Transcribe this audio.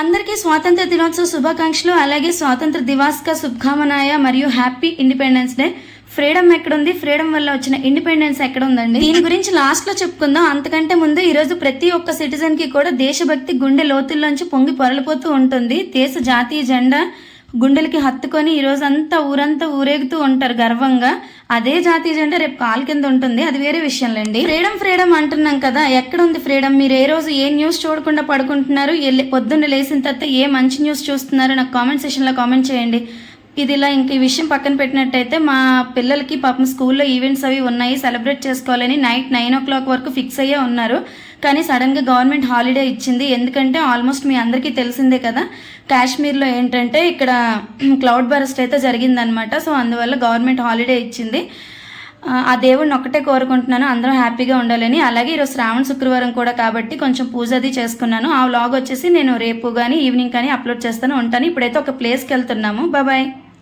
అందరికీ స్వాతంత్ర దినోత్సవ శుభాకాంక్షలు అలాగే స్వాతంత్ర దివాస్క శుభకామనాయ మరియు హ్యాపీ ఇండిపెండెన్స్ డే. ఫ్రీడమ్ ఎక్కడుంది? ఫ్రీడమ్ వల్ల వచ్చిన ఇండిపెండెన్స్ ఎక్కడ ఉందండి దీని గురించి లాస్ట్లో చెప్పుకుందాం. అంతకంటే ముందు ఈ రోజు ప్రతి ఒక్క సిటిజన్కి కూడా దేశభక్తి గుండె లోతుల్లోంచి పొంగి పొరలిపోతూ ఉంటుంది. దేశ జాతీయ జెండా గుండెలకి హత్తుకొని ఈ అంతా ఊరంతా ఊరేగుతూ ఉంటారు గర్వంగా. అదే జాతీయ జెండా రేపు కాలు కింద ఉంటుంది. అది వేరే విషయంలేండి. ఫ్రీడమ్ ఫ్రీడమ్ అంటున్నాం కదా. ఎక్కడ ఉంది ఫ్రీడమ్? మీరు ఏ రోజు ఏ న్యూస్ చూడకుండా పడుకుంటున్నారు? పొద్దున్న లేచిన తర్వాత ఏ మంచి న్యూస్ చూస్తున్నారు? నాకు కామెంట్ సెషన్లో కామెంట్ చేయండి. ఇది ఇలా ఇంక ఈ విషయం పక్కన పెట్టినట్టయితే మా పిల్లలకి పాపం స్కూల్లో ఈవెంట్స్ అవి ఉన్నాయి సెలబ్రేట్ చేసుకోవాలని నైట్ నైన్ ఓ క్లాక్ వరకు ఫిక్స్ అయ్యే ఉన్నారు. కానీ సడన్గా గవర్నమెంట్ హాలిడే ఇచ్చింది. ఎందుకంటే ఆల్మోస్ట్ మీ అందరికీ తెలిసిందే కదా కాశ్మీర్లో ఏంటంటే ఇక్కడ క్లౌడ్ బరస్ట్ అయితే జరిగిందనమాట సో అందువల్ల గవర్నమెంట్ హాలిడే ఇచ్చింది. ఆ, ఆ దేవుడిని ఒక్కటే కోరుకుంటున్నాను. అందరం హ్యాపీగా ఉండాలని. అలాగే ఈరోజు శ్రావణ శుక్రవారం కూడా కాబట్టి కొంచెం పూజ అది చేసుకున్నాను. ఆ వ్లాగ్ వచ్చేసి నేను రేపు కానీ ఈవినింగ్ కానీ అప్లోడ్ చేస్తాను. ఉంటాను. ఇప్పుడైతే ఒక ప్లేస్కి వెళ్తున్నాము. బాయ్.